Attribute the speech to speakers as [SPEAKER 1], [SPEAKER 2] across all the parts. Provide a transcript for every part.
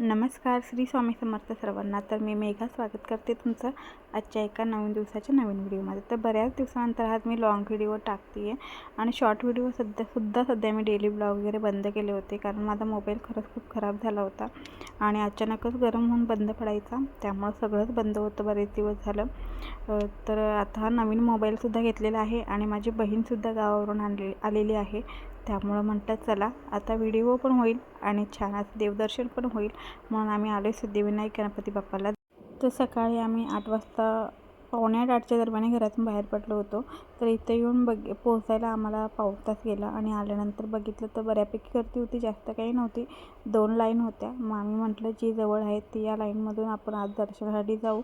[SPEAKER 1] नमस्कार श्री स्वामी समर्थ सर्वांना. तर मी मेघा स्वागत करते तुमचं आजच्या एका नवीन दिवसाच्या नवीन व्हिडिओमध्ये. तर बऱ्याच दिवसानंतर आज मी लॉंग व्हिडिओ टाकते आहे आणि शॉर्ट व्हिडिओ सध्या सुद्धा सध्या मी डेली ब्लॉग वगैरे बंद केले होते कारण माझा मोबाईल खरंच खूप खराब झाला होता आणि अचानकच गरम होऊन बंद पडायचा. त्यामुळं सगळंच बंद होतं बरेच दिवस झालं. तर आता हा नवीन मोबाईलसुद्धा घेतलेला आहे आणि माझी बहीणसुद्धा गावावरून आणले आलेली आहे. त्यामुळं म्हटलं चला आता व्हिडिओ पण होईल आणि छान असं देवदर्शन पण होईल. म्हणून आम्ही आलो सिद्धिविनायक गणपती बाप्पाला. तर सकाळी आम्ही आठ वाजता पावणे आठ आठच्या दरम्यान घरातून बाहेर पडलो होतो. तर इथं येऊन बघ पोहोचायला आम्हाला पावतास तास गेला आणि आल्यानंतर बघितलं तर बऱ्यापैकी गर्दी होती जास्त काही नव्हती. दोन लाईन होत्या. मग आम्ही म्हटलं जी जवळ आहे ती या लाईनमधून आपण आज दर्शनासाठी जाऊ.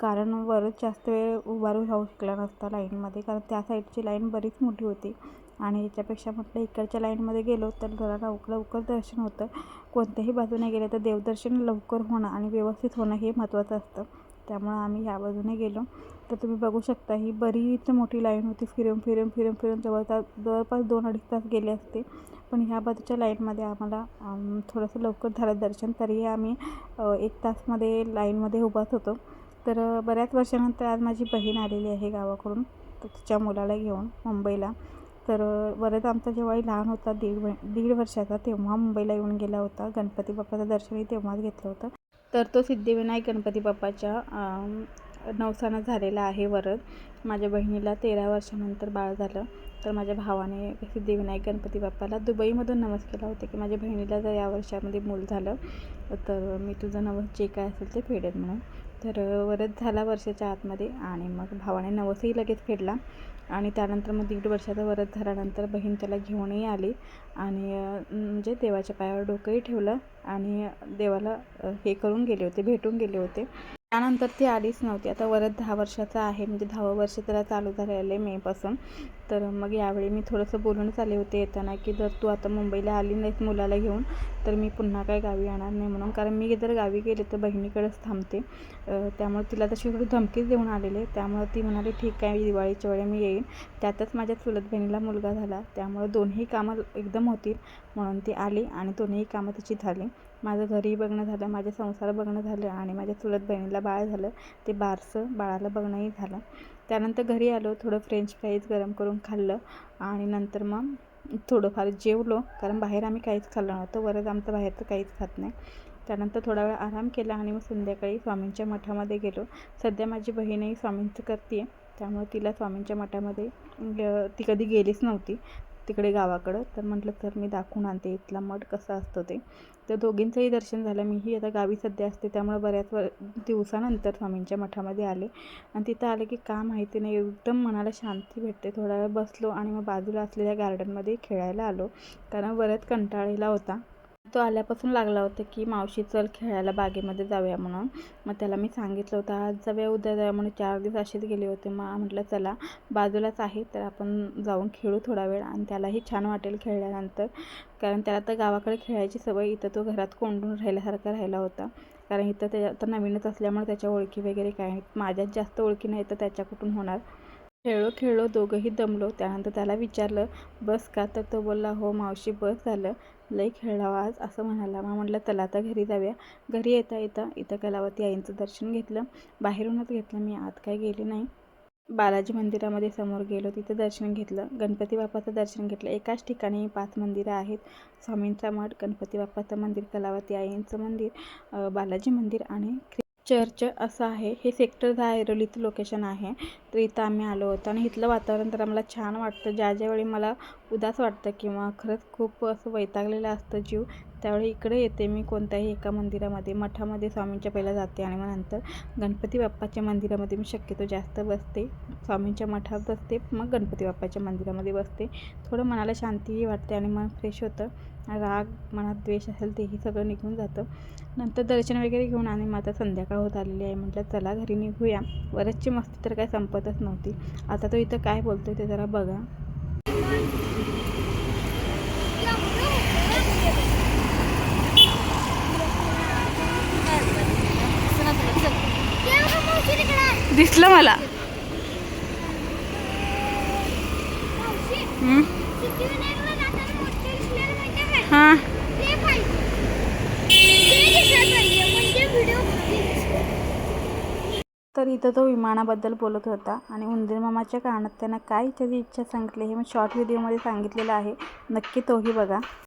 [SPEAKER 1] कारण वरच जास्त वेळ उभारून राहू शकला नसता लाईनमध्ये. कारण त्या साईडची लाईन बरीच मोठी होती. आणि याच्यापेक्षा म्हटलं इकडच्या लाईनमध्ये गेलो तर जरा लवकर लवकर दर्शन होतं. कोणत्याही बाजूने गेलं तर देवदर्शन लवकर होणं आणि व्यवस्थित होणं हे महत्त्वाचं असतं. त्यामुळं आम्ही ह्या बाजूने गेलो. तर तुम्ही बघू शकता ही बरीच मोठी लाईन होती. फिरून फिरून फिरून फिरून जवळपास जवळपास दोन अडीच तास गेले असते. पण ह्या बाजूच्या लाईनमध्ये आम्हाला थोडंसं लवकर झालं दर्शन. तरीही आम्ही एक तासमध्ये लाईनमध्ये उभाच होतो. तर बऱ्याच वर्षानंतर आज माझी बहीण आलेली आहे गावाकडून. तर तिच्या मुलाला घेऊन मुंबईला. तर वरद आमचा जेव्हाही लहान होता दीड व दीड वर्षाचा तेव्हा मुंबईला येऊन गेला होता. गणपती बाप्पाचं दर्शनही तेव्हाच घेतलं होतं. तर तो सिद्धिविनायक गणपती बाप्पाच्या नवसानं झालेला आहे वरद. माझ्या बहिणीला तेरा वर्षानंतर बाळ झालं. तर माझ्या भावाने सिद्धिविनायक गणपती बाप्पाला दुबईमधून नवस केला होता की माझ्या बहिणीला जर या वर्षामध्ये मूल झालं तर मी तुझं नवस जे काय असेल ते फेडेन म्हणून. तर वरद झाला वर्षाच्या आतमध्ये आणि मग भावाने नवसही लगेच फेडला. आणि त्यानंतर मग दीड वर्षाचा वरद झाल्यानंतर बहीण त्याला घेऊनही आली आणि म्हणजे देवाच्या पायावर डोकंही ठेवलं आणि देवाला हे करून गेले होते भेटून गेले होते. त्यानंतर ती आलीच नव्हती. आता वरद दहा वर्षाचा आहे. म्हणजे दहावं वर्ष त्याला चालू झालेलं आहे मेपासून. तर मग यावेळी मी थोडंसं बोलूनच आले होते येताना की जर तू आता मुंबईला आली नाहीस मुलाला घेऊन तर मी पुन्हा काय गावी येणार नाही म्हणून. कारण मी जर गावी गेले तर बहिणीकडेच थांबते. त्यामुळे तिला तशी थोडी धमकीच देऊन आलेले त्यामुळे ती म्हणाली ठीक आहे दिवाळीच्या वेळी मी येईन. त्यातच माझ्या चुलत बहिणीला मुलगा झाला. त्यामुळे दोन्ही कामं एकदम होतील म्हणून ती आली आणि दोन्ही कामं तिची झाली. माझं घरी बघणं झालं माझ्या संसार बघणं झालं आणि माझ्या चुलत बहिणीला बाळ झालं ते बारसं बाळाला बघणंही झालं. त्यानंतर घरी आलो थोडं फ्रेंच फ्राईज गरम करून खाल्लं आणि नंतर मग थोडंफार जेवलो. कारण बाहेर आम्ही काहीच खाल्लं नव्हतं वरच आमचं बाहेर तर काहीच खात नाही. त्यानंतर थोडा वेळ आराम केला आणि मग संध्याकाळी स्वामींच्या मठामध्ये गेलो. सध्या माझी बहीणही स्वामींचं करते त्यामुळे तिला स्वामींच्या मठामध्ये ती कधी गेलीच नव्हती. तिकडे गावाकडं. तर म्हटलं तर मी दाखवून आणते. इथला मठ कसा असतो ते. तर दोघींचंही दर्शन झालं. मीही आता गावी सध्या असते. त्यामुळे बऱ्याच वर दिवसानंतर स्वामींच्या मठामध्ये आले. आणि तिथं आले की का माहिती नाही. एकदम मनाला शांती भेटते. थोडा वेळ बसलो आणि मग बाजूला असलेल्या गार्डनमध्ये खेळायला आलो. कारण बऱ्याच कंटाळलेला होता. तो आल्यापासून लागला होता की मावशी चल खेळायला बागेमध्ये जाऊया म्हणून. मग त्याला मी सांगितलं होतं आज जाऊया उद्या जाऊया. म्हणून चार दिवस असेच गेले होते. मग म्हटलं चला बाजूलाच आहे तर आपण जाऊन खेळू थोडा वेळ. आणि त्यालाही छान वाटेल खेळल्यानंतर. कारण त्याला तर गावाकडे खेळायची सवय इथं तो घरात कोंडून राहिल्यासारखा राहिला होता. कारण इथं त्याच्या तर नवीनच असल्यामुळे त्याच्या ओळखी वगैरे काय नाहीत माझ्यात जास्त ओळखी नाही तर त्याच्या कुठून होणार? खेळलो खेळलो दोघंही दमलो. त्यानंतर त्याला विचारलं बस का? तर तो बोलला हो मावशी बस झालं. लई खेळला आज असं म्हणाला. मग म्हटलं चला आता घरी जाऊया. घरी येता येता इथं कलावती आईंचं दर्शन घेतलं. बाहेरूनच घेतलं मी आत काय गेले नाही. बालाजी मंदिरामध्ये समोर गेलो तिथं दर्शन घेतलं. गणपती बाप्पाचं दर्शन घेतलं. एकाच ठिकाणी पाच मंदिरं आहेत. स्वामींचा मठ गणपती बाप्पाचं मंदिर कलावती आईंचं मंदिर बालाजी मंदिर आणि चर्च असं आहे. हे सेक्टर दहा ऐरोलीचं लोकेशन आहे. तर इथं आम्ही आलो होतो आणि इथलं वातावरण तर आम्हाला छान वाटतं. ज्या ज्यावेळी मला उदास वाटतं किंवा खरंच खूप असं वैतागलेलं असतं जीव त्यावेळी इकडे येते मी कोणत्याही एका मंदिरामध्ये. मठामध्ये स्वामींच्या पहिला जाते आणि मग नंतर गणपती बाप्पाच्या मंदिरामध्ये मी शक्यतो जास्त बसते. स्वामींच्या मठात बसते मग गणपती बाप्पाच्या मंदिरामध्ये बसते. थोडं मनाला शांतीही वाटते आणि मन फ्रेश होतं. राग मनात द्वेष असेल तेही सगळं निघून जातं. नंतर दर्शन वगैरे घेऊन आणि मग आता संध्याकाळ होत आलेली आहे. म्हटलं चला घरी निघूया. वरचची मस्ती तर काय संपतच नव्हती. आता तो इथं काय बोलतो ते जरा बघा. दिसलं मला. हां. तर इथं तो विमानाबद्दल बोलत होता आणि उंदीर मामाच्या कारणात त्यांना काय त्याची इच्छा सांगितली हे मी शॉर्ट व्हिडिओमध्ये सांगितलेलं आहे. नक्की तोही बघा.